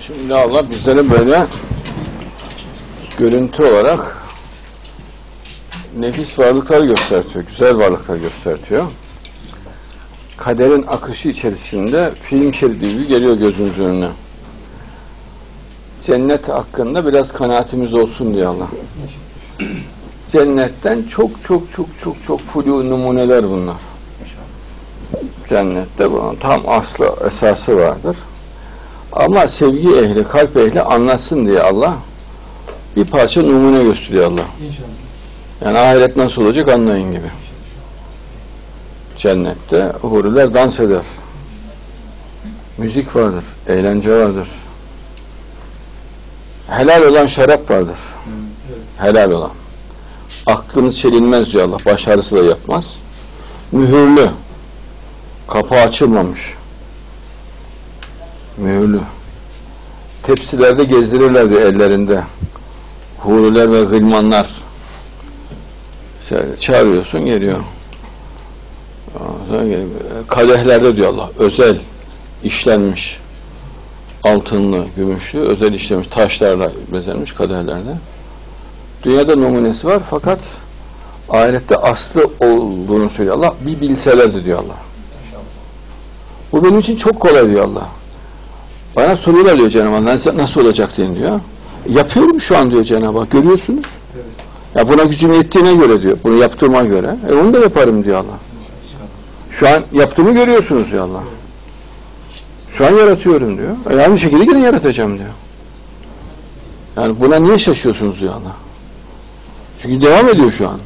Şimdi Allah bizlere böyle görüntü olarak nefis varlıklar göstertiyor, güzel varlıklar göstertiyor. Kaderin akışı içerisinde film şeridi gibi geliyor gözümüzün önüne. Cennet hakkında biraz kanaatimiz olsun diye Allah. Cennetten çok çok çok çok çok flu numuneler bunlar. Cennette bunun tam aslı esası vardır. Ama sevgi ehli, kalp ehli anlasın diye Allah bir parça numune gösteriyor Allah. İnşallah. Yani ahiret nasıl olacak anlayın gibi. Cennette huriler dans eder. Müzik vardır, eğlence vardır. Helal olan şarap vardır. Helal olan. Aklınız çelinmez diyor Allah. Baş ağrısı da yapmaz. Mühürlü. Kapağı açılmamış. Mühürlü. Tepsilerde gezdirirler diyor ellerinde. Huriler ve gılmanlar. Çağırıyorsun geliyor. Kadehlerde diyor Allah. Özel işlenmiş. Altınlı, gümüşlü, özel işlenmiş taşlarla bezenmiş kadehlerde. Dünyada numunesi var fakat ahirette aslı olduğunu söylüyor Allah. Bir bilselerdi diyor Allah. Bu benim için çok kolay diyor Allah. Bana soruyorlar diyor Cenab-ı Hak. Nasıl, nasıl olacak diye diyor. Yapıyorum şu an diyor Cenab-ı Hak. Görüyorsunuz. Evet. Ya buna gücüm yettiğine göre diyor. Bunu yaptığıma göre. E onu da yaparım diyor Allah. Şu an yaptığımı görüyorsunuz diyor Allah. Şu an yaratıyorum diyor. E aynı şekilde yine yaratacağım diyor. Yani buna niye şaşıyorsunuz diyor Allah. Çünkü devam ediyor şu an.